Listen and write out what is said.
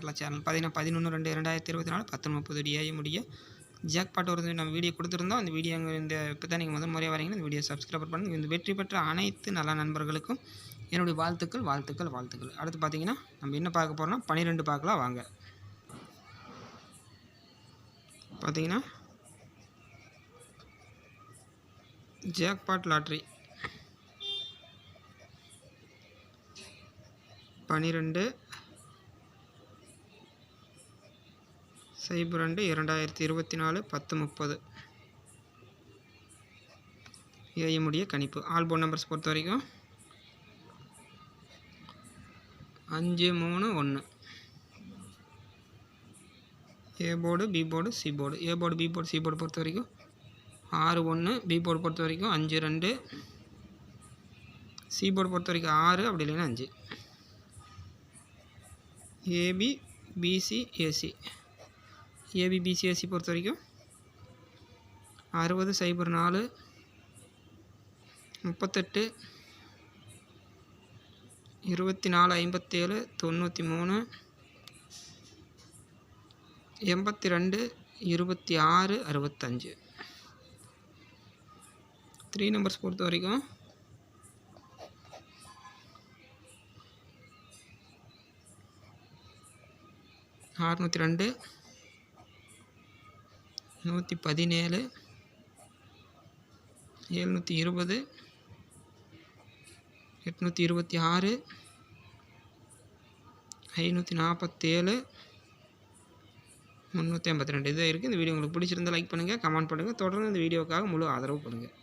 Kerala channel பார்த்தீங்கன்னா பதினொன்று ரெண்டு ரெண்டாயிரத்தி இருபத்தி நாலு பத்து முப்பது டிஐ முடிய ஜாக்பாட் ஒரு நம்ம வீடியோ கொடுத்துருந்தோம். அந்த வீடியோ இந்த இப்போ தான் நீங்கள் முதல் முறையாக வரீங்கன்னா இந்த வீடியோ சப்ஸ்கிரைப் பண்ணுங்கள் இந்த வெற்றி பெற்ற அனைத்து நல்ல நண்பர்களுக்கும் என்னுடைய வாழ்த்துக்கள் வாழ்த்துக்கள் வாழ்த்துக்கள். அடுத்து பார்த்தீங்கன்னா நம்ம என்ன பார்க்க போகிறோம்னா பன்னிரெண்டு பார்க்கலாம் வாங்க. பார்த்தீங்கன்னா ஜாக்பாட் லாட்ரி. பன்னிரெண்டு சைபர் ரெண்டு இரண்டாயிரத்தி இருபத்தி நாலு பத்து முப்பது. ஏஎம்முடைய கணிப்பு. ஆல்போன் நம்பர்ஸ் பொறுத்த வரைக்கும் அஞ்சு மூணு ஒன்று A board B board C board A board B board C board பொறுத்த வரைக்கும் ஆறு ஒன்று பி போர்டு பொறுத்த வரைக்கும் அஞ்சு ரெண்டு. சி போர்டு பொறுத்த வரைக்கும் ஆறு அப்படி இல்லைன்னா அஞ்சு. ஏபி பிசி ஏசி ஏபிபிசிஎஸ்சி பொறுத்த வரைக்கும் அறுபது சைபர் நாலு முப்பத்தெட்டு இருபத்தி நாலு ஐம்பத்தேழு தொண்ணூற்றி மூணு எண்பத்தி ரெண்டு இருபத்தி ஆறு அறுபத்தஞ்சு. த்ரீ நம்பர்ஸ் பொறுத்த வரைக்கும் அறுநூற்றி ரெண்டு நூற்றி பதினேழு எழுநூற்றி இருபது எட்நூற்றி இருபத்தி ஆறு ஐநூற்றி நாற்பத்தேழு முந்நூற்றி ஐம்பத்தி ரெண்டு. இதாக இருக்குது இந்த வீடியோ உங்களுக்கு பிடிச்சிருந்தா லைக் பண்ணுங்கள் கமெண்ட் பண்ணுங்கள் தொடர்ந்து இந்த வீடியோக்காக முழு ஆதரவு பண்ணுங்கள்